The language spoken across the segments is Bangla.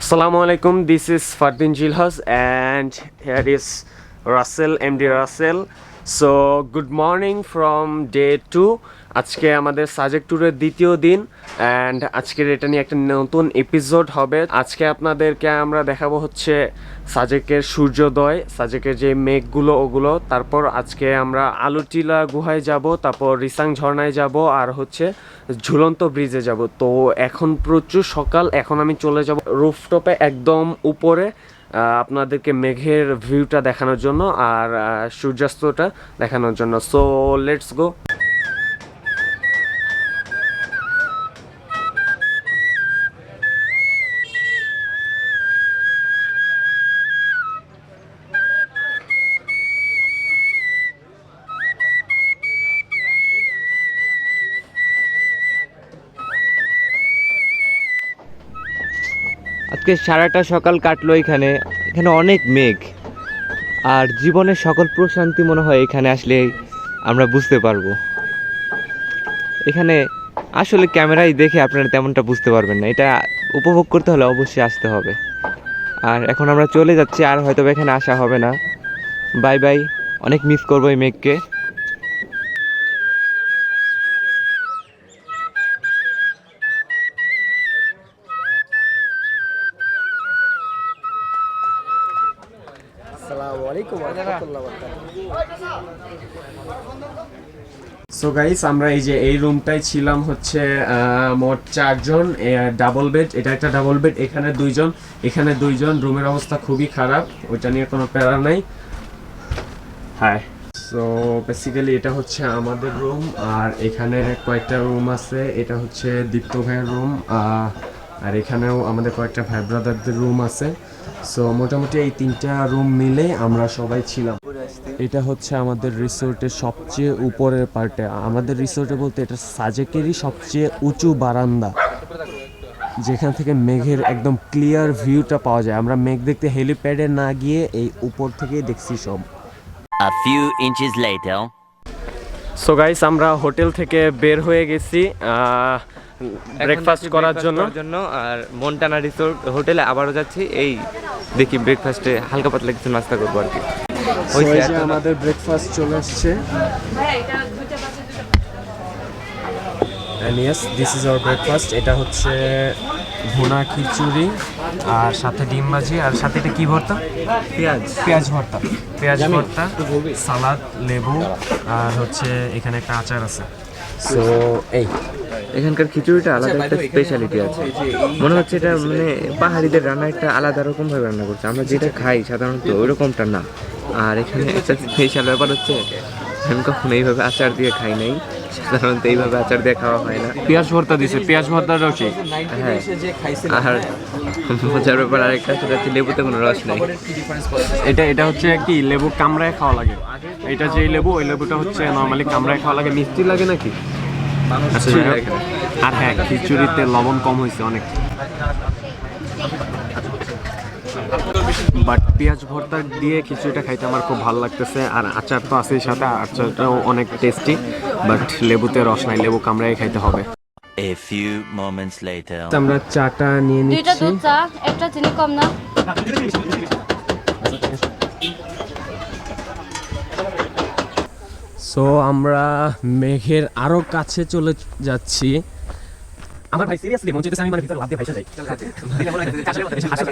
Assalamu alaikum. This is Fardin Jilhas and here is Russell, MD Russell. So good morning from day 2. আজকে আমাদের সাজেক ট্যুরের দ্বিতীয় দিন অ্যান্ড আজকের এটা নিয়ে একটা নতুন এপিসোড হবে। আজকে আপনাদেরকে আমরা দেখাবো হচ্ছে সাজেকের সূর্যোদয় সাজেকের যে মেঘগুলো, ওগুলো। তারপর আজকে আমরা আলুটিলা গুহায় যাব, তারপর রিসাং ঝর্ণায় যাব, আর হচ্ছে ঝুলন্ত ব্রিজে যাব। তো এখন প্রচুর সকাল, এখন আমি চলে যাব রুফটপে একদম উপরে আপনাদেরকে মেঘের ভিউটা দেখানোর জন্য, আর সূর্যাস্তটা দেখানোর জন্য। সো লেটস গো আজকে সারাটা সকাল কাটলো এখানে। এখানে অনেক মেঘ। আর জীবনের সকল প্রশান্তি মনে হয় এখানে আসলে আমরা বুঝতে পারব। এখানে আসলে ক্যামেরায় দেখে আপনারা তেমনটা বুঝতে পারবেন না। এটা উপভোগ করতে হলে অবশ্যই আসতে হবে। আর এখন আমরা চলে যাচ্ছি, আর হয়তো এখানে আসা হবে না। বাই বাই, অনেক মিস করব এই মেঘকে। সো গাইস আমরা এই যে এই রুমটাই ছিলাম হচ্ছে আহ, মোট চারজন ডাবল বেড এটা একটা ডাবল বেড এখানে দুইজন এখানে দুইজন রুমের অবস্থা খুবই খারাপ ওইটা নিয়ে কোনো প্যারা নাই। হ্যাঁ সো বেসিক্যালি এটা হচ্ছে আমাদের রুম আর এখানে কয়েকটা রুম আছে এটা হচ্ছে দীপ্ত ভাইয়ের রুম আর এখানেও আমাদের কয়েকটা ভাই ব্রাদারদের রুম আছে। সো মোটামুটি এই তিনটা রুম মিলে আমরা সবাই ছিলাম। এটা হচ্ছে আমাদের রিসোর্টের সবচেয়ে উপরের পার্টে আমাদের রিসোর্টে বলতে এটা সাজেকেরই সবচেয়ে উঁচু বারান্দা। যেখান থেকে মেঘের একদম ক্লিয়ার ভিউটা পাওয়া যায়। আমরা মেঘ দেখতে হেলিপ্যাডে না গিয়ে এই উপর থেকেই দেখছি সব। A few inches later. So guys আমরা হোটেল থেকে বের হয়ে গেছি। ব্রেকফাস্ট করার জন্য। জন্য আর মন্টানা রিসোর্ট হোটেলে আবারও যাচ্ছি। এই দেখি ব্রেকফাস্টে হালকা পাতলা কিছু নাস্তা করব আর কি। আমাদের ব্রেকফাস্ট চলে আসছে। Yes this is our breakfast এটা হচ্ছে ভুনা খিচুড়ি আর সাথে ডিম ভাজি। আর সাথে এটা কি ভর্তা? পেঁয়াজ। পেঁয়াজ ভর্তা। পেঁয়াজ ভর্তা সালাদ লেবু আর হচ্ছে এখানে একটা আচার আছে। সো এই এখানকার খিচুড়িটা আলাদা একটা স্পেশালিটি আছে। মনে হচ্ছে এটা মানে পাহাড়িদের রান্না একটা আলাদা রকম ভাবে রান্না করছে। আমরা যেটা খাই সাধারণত ওই রকমটা না। আর এখানে একটা স্পেশাল ব্যাপার হচ্ছে আমি কখনো এইভাবে আচার দিয়ে খাই নাই। সাধারণত এইভাবে আচার দিয়ে খাওয়া হয় না। পেঁয়াজ ভর্তা দিছে পেঁয়াজ ভর্তাটাও সেই হ্যাঁ আর মজার ব্যাপার আরেকটা সেটা হচ্ছে লেবুতে কোনো রস নাই। এটা এটা হচ্ছে কি লেবু কামড়ায় খাওয়া লাগে। এটা যে লেবু ওই লেবুটা হচ্ছে নর্মালি কামড়ায় খাওয়া লাগে। মিষ্টি লাগে নাকি? আচ্ছা আর হ্যাঁ খিচুড়িতে লবণ কম হয়েছে অনেক। বাট পেঁয়াজ ভর্তা দিয়ে খিচুড়িটা খাইতে আমার খুব ভালো লাগতেছে। আর আচার তো আছে সাথে আচারটাও অনেক টেস্টি বাট লেবুতে রস নাই লেবু কামড়ায় খাইতে হবে। A few moments later. আমরা চাটা নিয়ে দুইটা নিচ্ছি। দুধ চা একটা চিনি কম না সো আমরা মেঘের আরও কাছে চলে যাচ্ছি। আমার ভাই সিরিয়াসলি মন চাইতেছে আমি মানে ভিতরে লাভ দিয়ে ভাইসা যাই।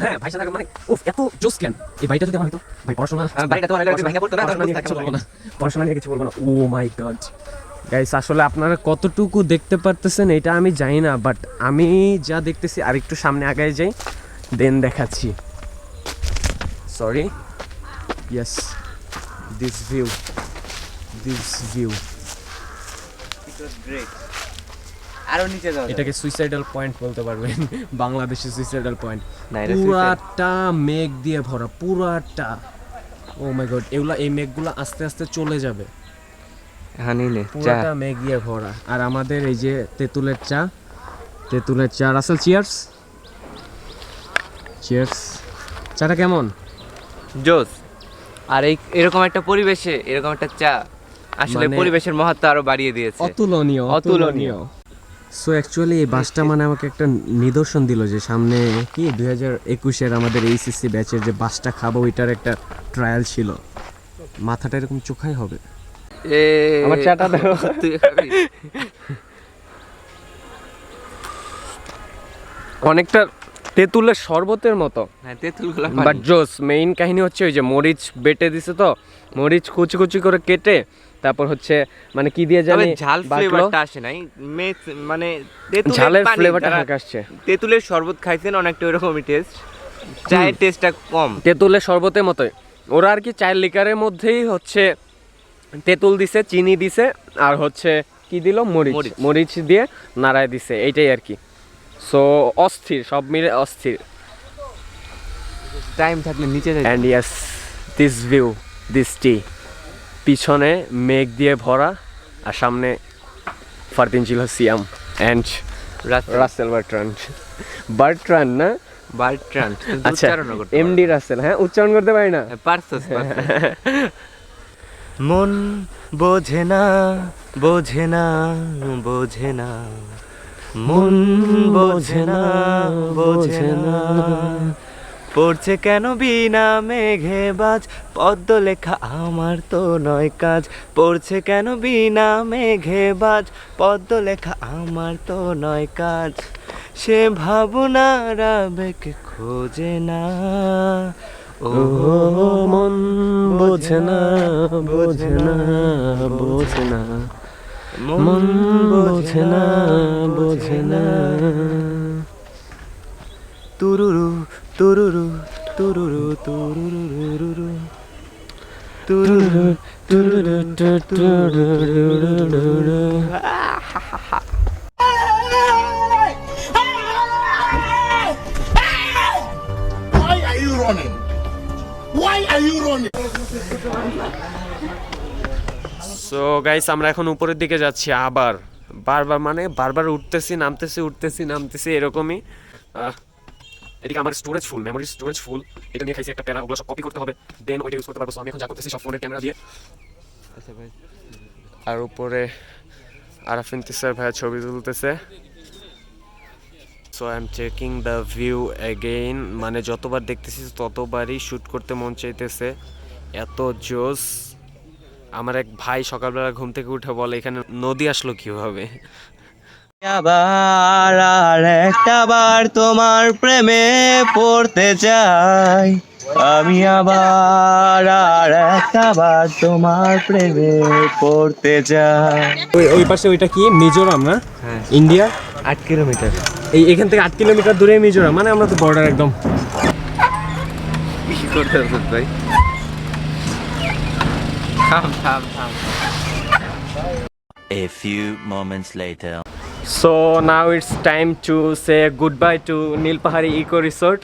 হ্যাঁ ভাইসা থাকা মানে উফ এত জোস কেন? এই ভাইটা যদি আমার হতো ভাই পড়াশোনা বাড়িটা তো অনেক পড়তো না, পড়াশোনা নিয়ে কিছু বলব না। পড়াশোনা নিয়ে কিছু বলব না। ও মাই গড গাইস আসলে আপনারা কতটুকু দেখতে পারতেছেন এটা আমি জানি না বাট আমি যা দেখতেছি আরেকটু সামনে আগায় যাই দেন দেখাচ্ছি। Sorry yes this view this view আরও নিচে যাও এটাকে সুইসাইডাল পয়েন্ট বলতে পারবেন। বাংলাদেশের সুইসাইডাল পয়েন্ট পুরাটা মেঘ দিয়ে ভরা পুরাটা। ও মাই গড এগুলা এই মেঘগুলো আস্তে আস্তে চলে যাবে। হ্যাঁ পুরাটা মেঘ দিয়ে ভরা। আর আমাদের এই যে তেঁতুলের চা তেঁতুলের চা। রাসেল চিয়ার্স চিয়ার্স চাটা কেমন? জোস। আর এই এরকম একটা পরিবেশে এরকম একটা চা। আসলে মানে- পরিবেশের মহত্ব আরও বাড়িয়ে দিয়েছে। অতুলনীয় অতুলনীয়। সো অ্যাকচুয়ালি এই বাসটা মানে আমাকে একটা নিদর্শন দিল যে সামনে কি দুই হাজার একুশের আমাদের এইচএসসি ব্যাচের যে বাসটা খাব ওইটার একটা ট্রায়াল ছিল। মাথাটা এরকম চোখাই হবে। আমার চাটা দাও। অনেকটা তেঁতুলের শরবতের মতো। হ্যাঁ তেঁতুলগুলো বাট জোস মেইন কাহিনী হচ্ছে ওই যে মরিচ বেটে দিছে তো মরিচ কুচি কুচি করে কেটে তারপর হচ্ছে মানে কি দিয়ে জানি ঝাল ফ্লেভারটা আসে নাই। মানে তেঁতুলের ঝালের ফ্লেভারটা হালকা আসছে। তেঁতুলের শরবত খাইছেন অনেকটা ওরকমই টেস্ট চায়ের টেস্টটা কম। তেঁতুলের শরবতের মতোই। ওরা আর কি চায়ের লিকারের মধ্যেই হচ্ছে তেঁতুল দিছে চিনি দিছে আর হচ্ছে কি দিল? মরিচ। মরিচ। দিয়ে নাড়ায় দিছে। এইটাই আর কি। সো অস্থির সব মিলে অস্থির। টাইম থাকলে নিচে যাই। And yes this view this টি পিছনে মেঘ দিয়ে ভরা আর সামনে ফারদিন ছিল Siam and Russell Bertrand Bertrand না? বার্ট্রান্ড আচ্ছা এমডি রাসেল হ্যাঁ উচ্চারণ করতে পারি না? পারছস। মন বোঝে না বোঝে না বোঝে না। মন বোঝে না বোঝে না। পড়ছে কেন বিনা মেঘে বাজ? পদ্ম লেখা আমার তো নয় কাজ। পড়ছে কেন বিনা মেঘে বাজ? পদ্ম লেখা আমার তো নয় কাজ। সে ভাবনার আবেগ খোঁজে না। ও মন বোঝে না বোঝে না বোঝে না। মন বোঝে না। বোঝে না। তুরুরু তুরুরু তুরুরু তুরুরু তুরুরু তুরুরু তুরুরু Why are you running? Why are you running? So guys আমরা এখন উপরের দিকে যাচ্ছি আবার বারবার মানে বারবার উঠতেছি নামতেছি উঠতেছি নামতেছি এরকমই আহ, এদিকে আমার storage full memory storage full এটা নিয়ে খাইছি একটা প্যারা, ওগুলো সব কপি করতে হবে দেন ওইটা ইউজ করতে পারব। আমি এখন যা করতেছি, সব ফোনের ক্যামেরা দিয়ে। আচ্ছা ভাই। আর উপরে আরাফিন তিসার ভাইয়া ছবি তুলতেছে? So I am checking the view again মানে যতবার দেখতেছি, ততবারই শ্যুট করতে মন চাইতেছে। এত জোস। আমার এক ভাই সকালবেলা ঘুম থেকে উঠে বলে, এখানে নদী আসলো কীভাবে? আবার আর একটা বার তোমার প্রেমে পড়তে চাই। আমি আবার আর একটা বার তোমার প্রেমে পড়তে চাই। ওই ওই পাশে ওইটা কি? মিজোরাম না? হ্যাঁ। ইন্ডিয়া? আট কিলোমিটার। এই এখান থেকে আট কিলোমিটার দূরে মিজোরাম মানে আমরা তো বর্ডার একদম। কি করতে ভাই? থাম থাম থাম। A few moments later. So now it's time to say good bye to Nilpahari eco resort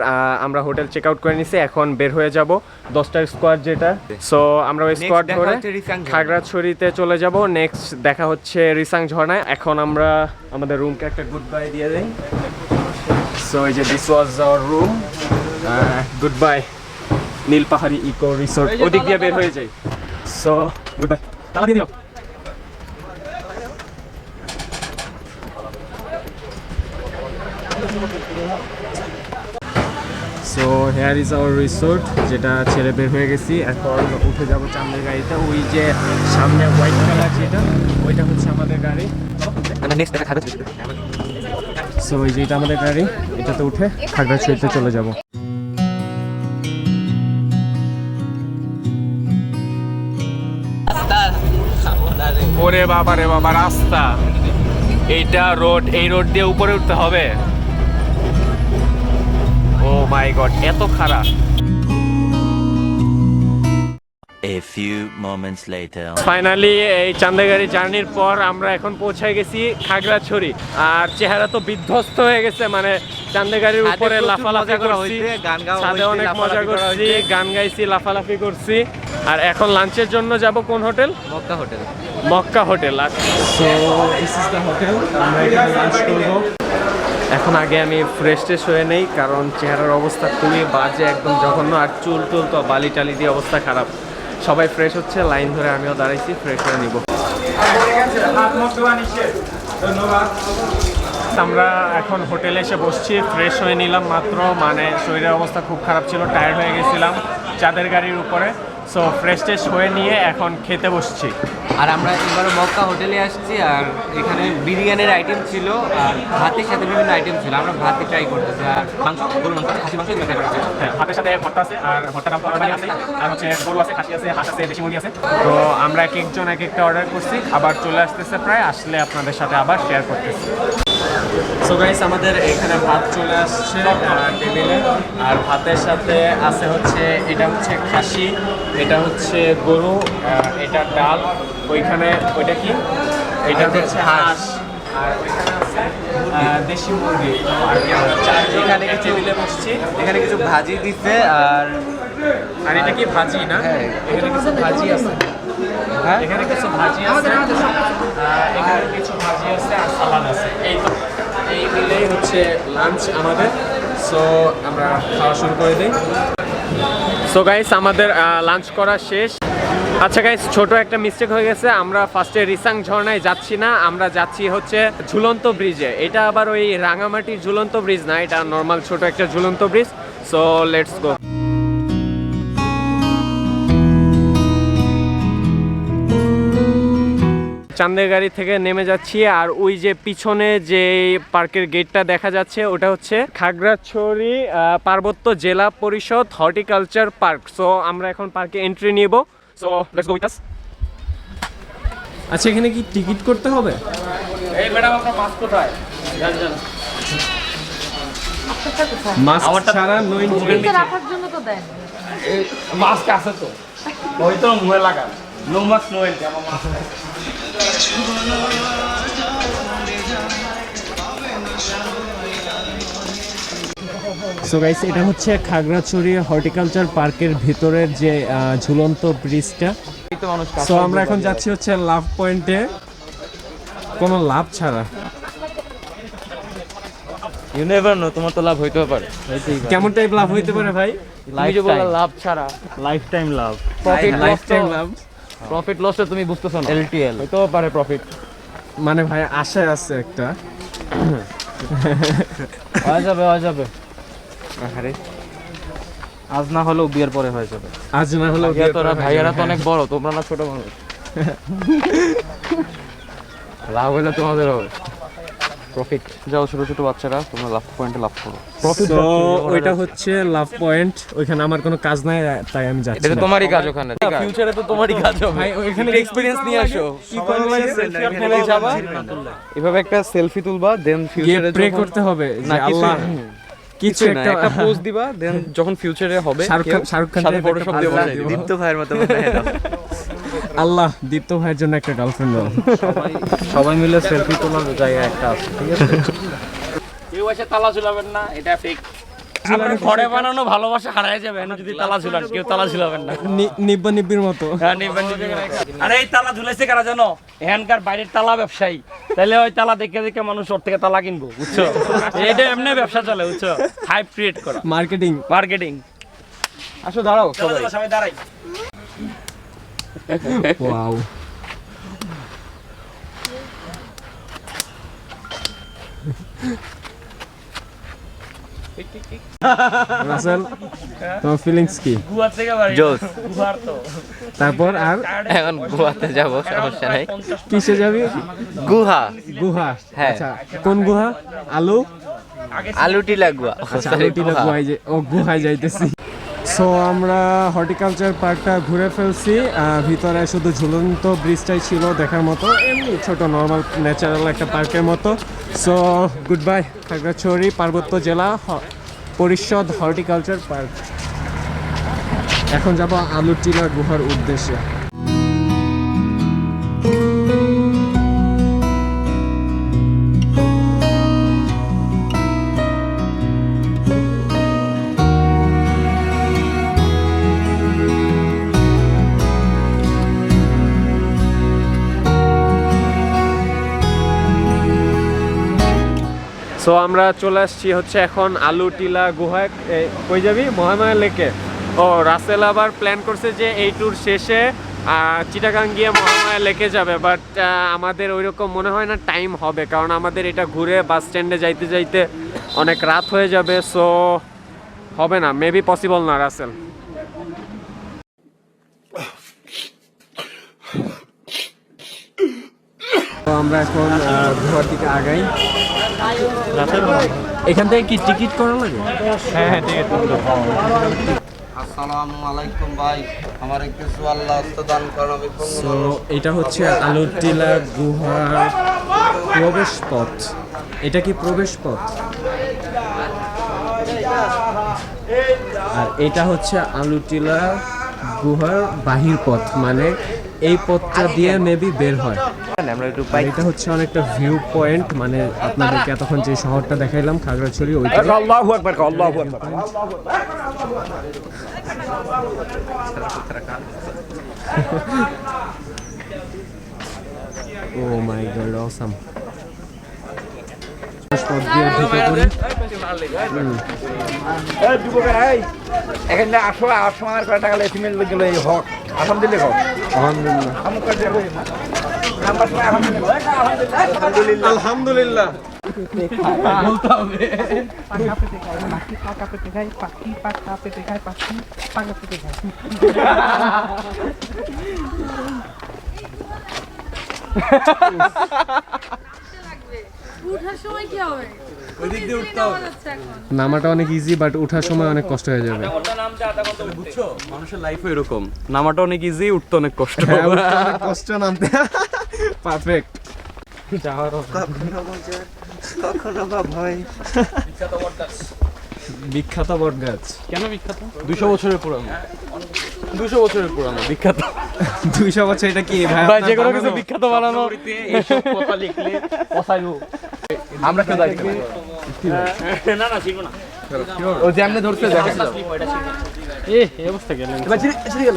আমরা হোটেল চেক আউট করে নিছি এখন বের হয়ে যাব দশটার স্কোয়াড যেটা। সো আমরা ওই স্কোয়াড ধরে। খাগড়াছড়িতে চলে যাব। নেক্সট দেখা হচ্ছে রিসাং ঝর্ণায়। এখন আমরা আমাদের রুমকে একটা গুড বাই দিয়ে দিই। সো এই যে this was our room good bye Nilpahari eco resort ওদিক দিয়ে বের হয়ে যাই। সো গুড বাই তালা দিয়ে দিও so here is our resort যেটা ছেড়ে বের হয়ে গেছি। এখন উঠে যাব চান্দের গাড়িতে। ওই যে সামনে হোয়াইট কালার যেটা ওইটা হচ্ছে আমাদের গাড়ি। নেক্সট সো ওই যে এটা আমাদের গাড়ি এটাতে উঠে খাগড়াছড়িতে চলে যাব। ওরে বাবা রে বাবা রাস্তা। এইটা রোড এই রোড দিয়ে উপরে উঠতে হবে। ও মাই গড এত খারাপ। A few moments later. Finally এই চান্দাগাড়ি জার্নির পর আমরা এখন পৌঁছে গেছি খাগড়াছড়ি। আর চেহারা তো বিধ্বস্ত হয়ে গেছে মানে চান্দাগাড়ির উপরে লাফালাফি করা করছি। ছাদে অনেক মজা করছি গান গাইছি লাফালাফি করছি। আর এখন লাঞ্চের জন্য যাব কোন hotel? Mecca hotel. Mecca hotel. So this is the hotel আমরা এখানে লাঞ্চ করব। এখন আগে আমি ফ্রেশ ট্রেশ হয়ে নেই, কারণ চেহারার অবস্থা খুবই বাজে, একদম জঘন্য, আর চুল টুল তো বালি টালি দিয়ে অবস্থা খারাপ। সবাই ফ্রেশ হচ্ছে, লাইন ধরে আমিও দাঁড়াইছি ফ্রেশ হয়ে নিব। ধন্যবাদ আমরা এখন হোটেলে এসে বসছি ফ্রেশ হয়ে নিলাম মাত্র মানে শরীরের অবস্থা খুব খারাপ ছিল টায়ার্ড হয়ে গেছিলাম, চাঁদের গাড়ির উপরে। সো ফ্রেশ টেশ হয়ে নিয়ে এখন খেতে বসছি। আর আমরা এবার মক্কা হোটেলে আসছি আর এখানে বিরিয়ানির আইটেম ছিল আর ভাতের সাথে বিভিন্ন আইটেম ছিল। আমরা ভাতে ট্রাই করতেছি আর মাংস গরুর মাংস খাসি মাংস এগুলো হ্যাঁ ভাতের সাথে ভর্তা আছে আর ভর্তার দাম আছে। আর হচ্ছে গরু আছে খাসি আছে হাঁস আছে দেশি মুরগি আছে। তো আমরা এক একজন এক একটা অর্ডার করছি। খাবার চলে আসতেছে প্রায় আসলে আপনাদের সাথে আবার শেয়ার করতেছি। সো গাইস আমাদের এখানে ভাত চলে আসছে টেবিলে। আর ভাতের সাথে আছে হচ্ছে এটা হচ্ছে খাসি এটা হচ্ছে গরু এটা ডাল। ওইখানে ওইটা কি? এটা হচ্ছে হাঁস। আর ওইখানে আছে দেশি মুরগি। আর এখানে টেবিলে বসছি। এখানে কিছু ভাজি দিচ্ছে আর আর এটা কি ভাজি না? হ্যাঁ। এখানে কিছু ভাজি আছে। হ্যাঁ? এখানে কিছু ভাজি আছে। এখানে কিছু ভাজি আছে আর সালাদ আছে। এই তো এই মিলেই হচ্ছে লাঞ্চ আমাদের সো আমরা খাওয়া শুরু করে দিই। সো গাইস আমাদের লাঞ্চ করা শেষ। আচ্ছা গাইস ছোট একটা মিস্টেক হয়ে গেছে। আমরা ফার্স্টে রিসাং ঝর্ণায় যাচ্ছি না, আমরা যাচ্ছি হচ্ছে ঝুলন্ত ব্রিজে এটা আবার ওই রাঙামাটির ঝুলন্ত ব্রিজ না, এটা নর্মাল ছোট একটা ঝুলন্ত ব্রিজ সো লেটস গো চান্দের গাড়ি থেকে নেমে যাচ্ছি আর ওই যে পিছনে যে পার্কের গেটটা দেখা যাচ্ছে ওটা হচ্ছে খাগড়াছড়ি পার্বত্য জেলা পরিষদ হর্টিকালচার পার্ক। সো আমরা এখন পার্কে এন্ট্রি নিব। সো লেটস গো উইথ আচ্ছা এখানে কি টিকিট করতে হবে? এই ম্যাডাম আপনার মাস্ক কোথায়? মাস্ক ছাড়া নইন টিকিটটা রাখার জন্য তো দেন। মাস্ক আছে তো। ওই তো মুখে লাগা। নো নো সো গাইস এটা হচ্ছে খাগড়াছড়ি হর্টিকালচার পার্কের ভিতরের যে ঝুলন্ত ব্রিজটা। এই তো মানুষ সো আমরা এখন যাচ্ছি হচ্ছে লাভ পয়েন্টে। কোনো লাভ ছাড়া। ইউ নেভার নো তোমার তো লাভ হইতেও পারে। কেমন টাইপ লাভ হইতে পারে ভাই? যে লাভ ছাড়া। লাইফ টাইম লাভ প্রফিট লাইফ টাইম লাভ। প্রফিট লসটা তুমি বুঝতেছো না? এলটিএল হইতো পারে প্রফিট মানে ভাই আশায় আছে একটা। হয়ে যাবে হয়ে যাবে। আরে আজ না হলেও বিয়ের পরে হয়ে যাবে। আজ না হলেও ভাইয়া তোরা ভাইয়ারা তো অনেক বড় তোমরা না ছোট মানুষ। লাভ হলে তোমাদের হবে। প্রফিট যাও ছোট ছোট বাচ্চারা তোমরা লাভ পয়েন্টে লাভ করো। তো ওইটা হচ্ছে লাভ পয়েন্ট ওইখানে আমার কোনো কাজ নাই তাই আমি যাচ্ছি এটা তোমারই কাজ ওখানে ফিউচারে তো তোমারই কাজ হবে। ভাই ওইখানে এক্সপিরিয়েন্স নিয়ে আসো। যাবা এভাবে একটা সেলফি তুলবা দেন ফিউচারে প্রে করতে হবে না আল্লাহ কিছু একটা একটা পোজ দিবা দেন যখন ফিউচারে হবে শাহরুখ খান শাহরুখ খান সাথে ফটোশপ দিয়ে। দিব। ভাইয়ের মতো আল্লাহ দীপ্ত ভাইয়ের জন্য একটা গার্লফ্রেন্ড দাও। সবাই মিলে সেলফি তোলার জায়গা একটা আছে ঠিক আছে? কেউ এসে তালা ঝুলাবেন না এটা ফেক ঘরে বানানো ভালোবাসা হারায় যাবে যদি তালা ঝুলান কেউ তালা ঝুলাবেন না। নিব্বা নিব্বির মতো। হ্যাঁ। আরে এই তালা ঝুলাইছে কারা জানো? এখানকার বাইরের তালা ব্যবসায়ী। তাহলে ওই তালা দেখে দেখে মানুষ ওর থেকে তালা কিনবো বুঝছ? এটা এমনি ব্যবসা চলে বুঝছ? হাইপ ক্রিয়েট করা। মার্কেটিং মার্কেটিং আসো দাঁড়াও সবাই। সবাই দাঁড়াই। ওয়াও রাসেল তোমার ফিলিংস কি? জোস তারপর আর? এখন গোয়াতে যাব সমস্যা নাই। কিসে যাবি? গুহা। গুহা। হ্যাঁ। আচ্ছা কোন গুহা? আলু? আলুটি লাগুয়া আচ্ছা আলু টিলা গুহায় ও গুহায় যাইতেছি। সো আমরা হর্টিকালচার পার্কটা ঘুরে ফেলছি ভিতরে শুধু ঝুলন্ত ব্রিজটাই ছিল দেখার মতো, এমনি ছোট নর্মাল ন্যাচারাল একটা পার্কের মতো। সো গুড বাই খাগড়াছড়ি, পার্বত্য জেলা পরিষদ হর্টিকালচার পার্ক এখন যাব আলুটিলা গুহার উদ্দেশ্যে। সো আমরা চলে আসছি হচ্ছে এখন আলু টিলা গুহায় কই যাবি? মহামায়া লেকে। ও, রাসেল আবার প্ল্যান করছে যে এই ট্যুর শেষে চিটাগাং গিয়ে মহামায়া লেকে যাবে বাট আমাদের ওইরকম মনে হয় না টাইম হবে, কারণ আমাদের এটা ঘুরে বাস স্ট্যান্ডে যাইতে যাইতে অনেক রাত হয়ে যাবে সো হবে না মেবি পসিবল না, রাসেল। তো আমরা এখন গুহার দিকে আগাই। এখান থেকে কি টিকিট করা লাগে? আসসালামু আলাইকুম ভাই আমার কিছু আল্লাহ দান করো আমি এটা হচ্ছে আলুটিলা গুহার প্রবেশ পথ এটা কি প্রবেশ পথ আর এটা হচ্ছে আলুটিলা গুহার বাহির পথ মানে এই পথটা দিয়ে মেবি বের হয়। আমরা একটু বাইক এটা হচ্ছে অনেকটা ভিউ পয়েন্ট মানে আপনাদেরকে এতক্ষণ যে শহরটা দেখাইলাম খাগড়াছড়ি ওইটা আল্লাহু আকবার আল্লাহু আকবার। ও মাই গড অসাম পথ দিয়ে ঢুকে পড়ি এখানে আসো আটশো আমার কয় টাকা লেখি মিল গেল এই হক দিলে হক আলহামদুলিল্লাহ আলহামদুলিল্লাহ আলহামদুলিল্লাহ বলতে নামাটা অনেক ইজি বাট ওঠার সময় অনেক কষ্ট হয়ে যাবে। মানুষের লাইফও এরকম। নামাটা অনেক ইজি উঠতে অনেক কষ্ট। হ্যাঁ, কষ্ট নামতে। পারফেক্ট বিখ্যাত বট গাছ। কেন বিখ্যাত? দুশো বছরের পুরানো। দুশো বছরের পুরানো বিখ্যাত। দুইশো বছর এটা কি ভাই ভাই যে কোনো? কিছু বিখ্যাত বানানো। এইসব কথা লিখলে পসাইবো আমরা কেউ দাঁড়িয়ে না। না ছিল না। ও যেমনে ধরছে দেখা এ এই অবস্থা গেলেন এবার ছিঁড়ে গেল গেল।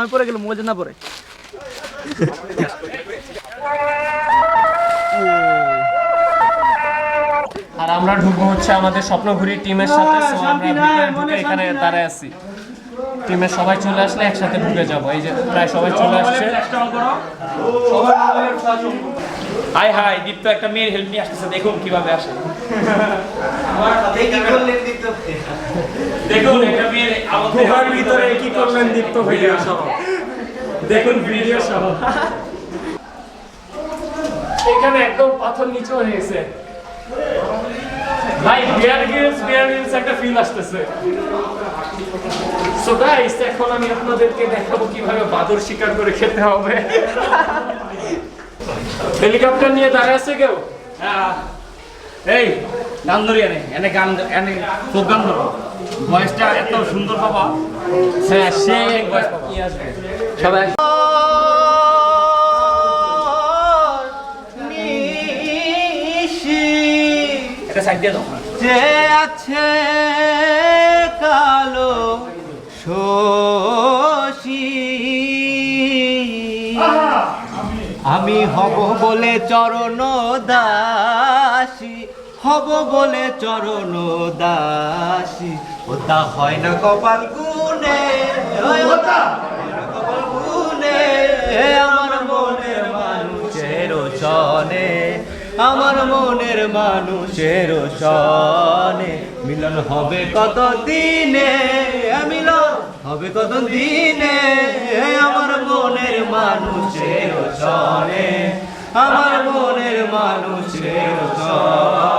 আমি পরে গেল না পরে আর আমরা ঢুকবো হচ্ছে আমাদের স্বপ্নঘুরির টিমের সাথে আমরা এখানে দাঁড়ায় আছি। টিমের সবাই চলে আসলে একসাথে ঢুকে যাব। এই যে প্রায় সবাই চলে আসছে। হাই হাই দীপ্ত একটা মেয়ের হেল্প নিয়ে আসতেছে। দেখুন কীভাবে আসে। দেখুন একটা মেয়ের ভিতরে কি করলেন দীপ্ত ভিডিও সহ। দেখুন ভিডিও সহ। এখানে একদম পাথর নিচে হয়ে গেছে। ভাই বিয়ার গিলস বিয়ার গিলস একটা ফিল আসতেছে। সো গাইস এখন আমি আপনাদেরকে দেখাবো কীভাবে বাদর শিকার করে খেতে হবে। হেলিকপ্টার নিয়ে দাঁড়ায় আছে কেউ? হ্যাঁ। এই গান ধরি এনে এনে গান এনে খুব গান ধরো। ভয়েসটা এত সুন্দর বাবা হ্যাঁ সে ভয়েস আসবে সবাই যে আছে কালো শশী। আমি হব বলে চরণ দাসী হব বলে চরণ দাসী। ওটা হয় না কপাল গুনে কপাল গুনে আমার মনের মানুষের সনে, আমার মনের মানুষের সনে। মিলন হবে কত দিনে, মিলন হবে কত দিনে, আমার মনের মানুষের সনে। আমার মনের মানুষের হ্যাঁ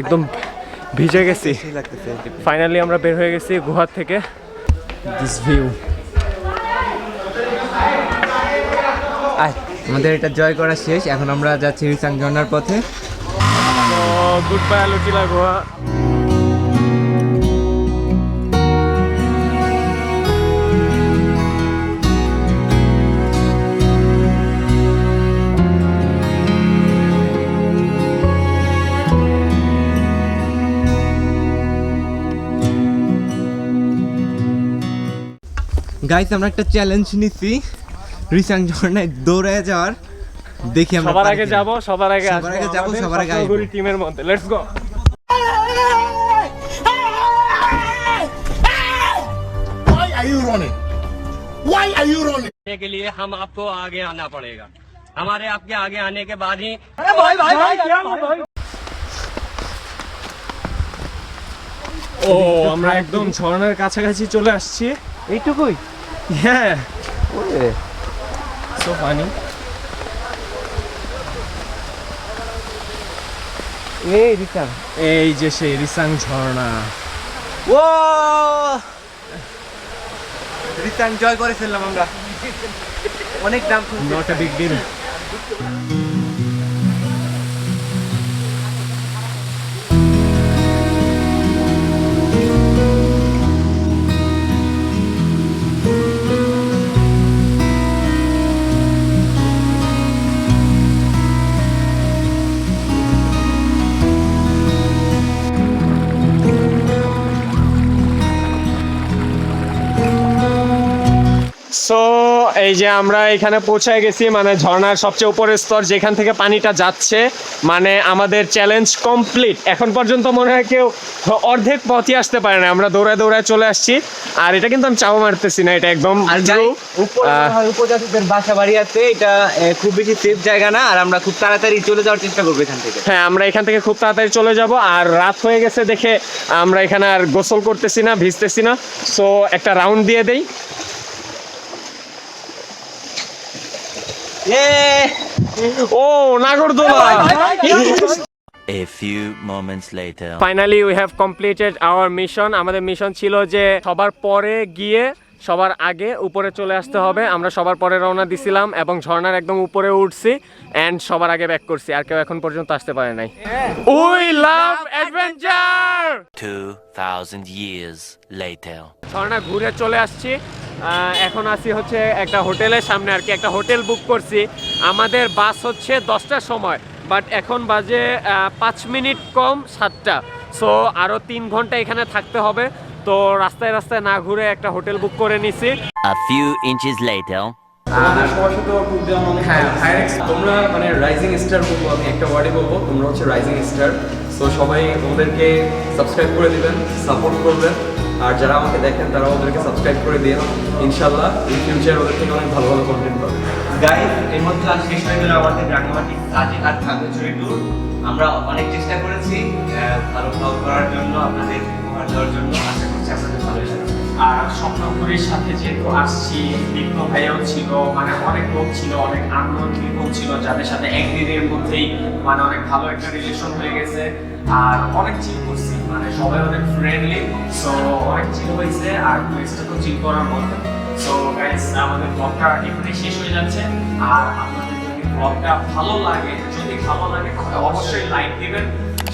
একদম ভিজে গেছি। ফাইনালি আমরা বের হয়ে গেছি গুহার থেকে। দিস ভিউ আমাদের এটা জয় করা শেষ। এখন আমরা যাচ্ছি রিসাংজনার পথে। গুড বাই আলোচিলা গোয়া হ্যাঁ। গাইস আমরা একটা চ্যালেঞ্জ নিছি। রিসাং ঝর্ণায় দৌড়ে যাওয়ার দেখি আমরা সবার পারি আগে কিনা। যাব সবার আগে সবার আগে যাবো, সবার আগে আসবো। টিমের মধ্যে let's go Why are you running? Why are you running? के लिए हम आपको आगे आना पड़ेगा हमारे आपके आगे आने के बाद ही ও আমরা একদম ঝর্ণার কাছাকাছি চলে আসছি এইটুকুই হ্যাঁ Funny. ফানি এই রিসাং। এই যে সেই রিসাং ঝর্ণা। ও রিসাং জয় করে ফেললাম আমরা। অনেক দাম। নট আ বিগ ডিল এই যে আমরা এখানে পৌঁছায় গেছি মানে ঝর্ণার সবচেয়ে উপরের স্তর যেখান থেকে পানিটা যাচ্ছে মানে আমাদের চ্যালেঞ্জ কমপ্লিট এখন পর্যন্ত মনে হয় কেউ অর্ধেক পথই আসতে পারে না আমরা দৌড়ায় দৌড়ায় চলে আসছি। আর এটা কিন্তু আমি চাও মারতেছি না এটা একদম উপজাতিদের বাসা বাড়ি আছে এটা খুব বেশি সেফ জায়গা না আর আমরা খুব তাড়াতাড়ি চলে যাওয়ার চেষ্টা করব এখান থেকে। হ্যাঁ আমরা এখান থেকে খুব তাড়াতাড়ি চলে যাব। আর রাত হয়ে গেছে দেখে আমরা এখানে আর গোসল করতেছি না ভিজতেছি না। সো একটা রাউন্ড দিয়ে দেই। ও নাগরদোলা। A few moments later. Finally we have completed our mission আমাদের মিশন ছিল যে সবার পরে গিয়ে সবার আগে উপরে চলে আসতে হবে। আমরা সবার পরে রওনা দিছিলাম এবং ঝর্ণার একদম উপরে উঠছি এন্ড সবার আগে ব্যাক করছি। আর কেউ এখন পর্যন্ত আসতে পারে নাই। We love adventure 2000 years later. ঝর্ণা ঘুরে চলে আসছি। আহ, এখন আসি হচ্ছে একটা হোটেলের সামনে আর কি একটা হোটেল বুক করছি। আমাদের বাস হচ্ছে দশটার সময় বাট এখন বাজে আহ, পাঁচ মিনিট কম সাতটা। সো আরও তিন ঘণ্টা এখানে থাকতে হবে। তো রাস্তায় রাস্তায় না ঘুরে একটা হোটেল বুক করে নিছি। A few inches later. তোমাদের সবার সাথে গ্রুপ দেওয়া হ্যাঁ তোমরা মানে রাইজিং স্টার বলব আমি একটা ওয়ার্ডে বলব তোমরা হচ্ছে রাইজিং স্টার সো সবাই ওদেরকে সাবস্ক্রাইব করে দিবেন সাপোর্ট করবেন। আর যারা আমাকে দেখেন, তারা ওদেরকে সাবস্ক্রাইব করে দিন। ইনশাল্লাহ ইন ফিউচার ওদের থেকে অনেক ভালো ভালো কন্টেন্ট পাবে। গাইজ এর মধ্যে আজ শেষ হয়ে গেল আমাদের রাঙামাটি থাকবে খাগড়াছড়ি ট্যুর আমরা অনেক চেষ্টা করেছি ভালো ব্লগ করার জন্য, আপনাদের উপহার দেওয়ার জন্য। আশা করছি আপনাদের ভালো আর স্বপ্নপুরীর সাথে যেহেতু আসছি দীপ্ত ভাইয়াও ছিল মানে অনেক লোক ছিল, অনেক আননোন পিপল ছিল, যাদের সাথে একদিনের মধ্যেই মানে অনেক ভালো একটা রিলেশন হয়ে গেছে। আর অনেক চিল করছি মানে সবাই অনেক ফ্রেন্ডলি সো অনেক চিল হয়েছে আর প্লেসটা তো চিল করার মতো। সো গাইস আমাদের ব্লগটা এখানে শেষ হয়ে যাচ্ছে। আর আপনাদের যদি ব্লগটা ভালো লাগে, যদি ভালো লাগে, তাহলে অবশ্যই লাইক দিবেন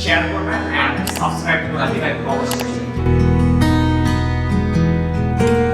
শেয়ার করবেন এন্ড সাবস্ক্রাইব করে দিবেন, অবশ্যই। Bye.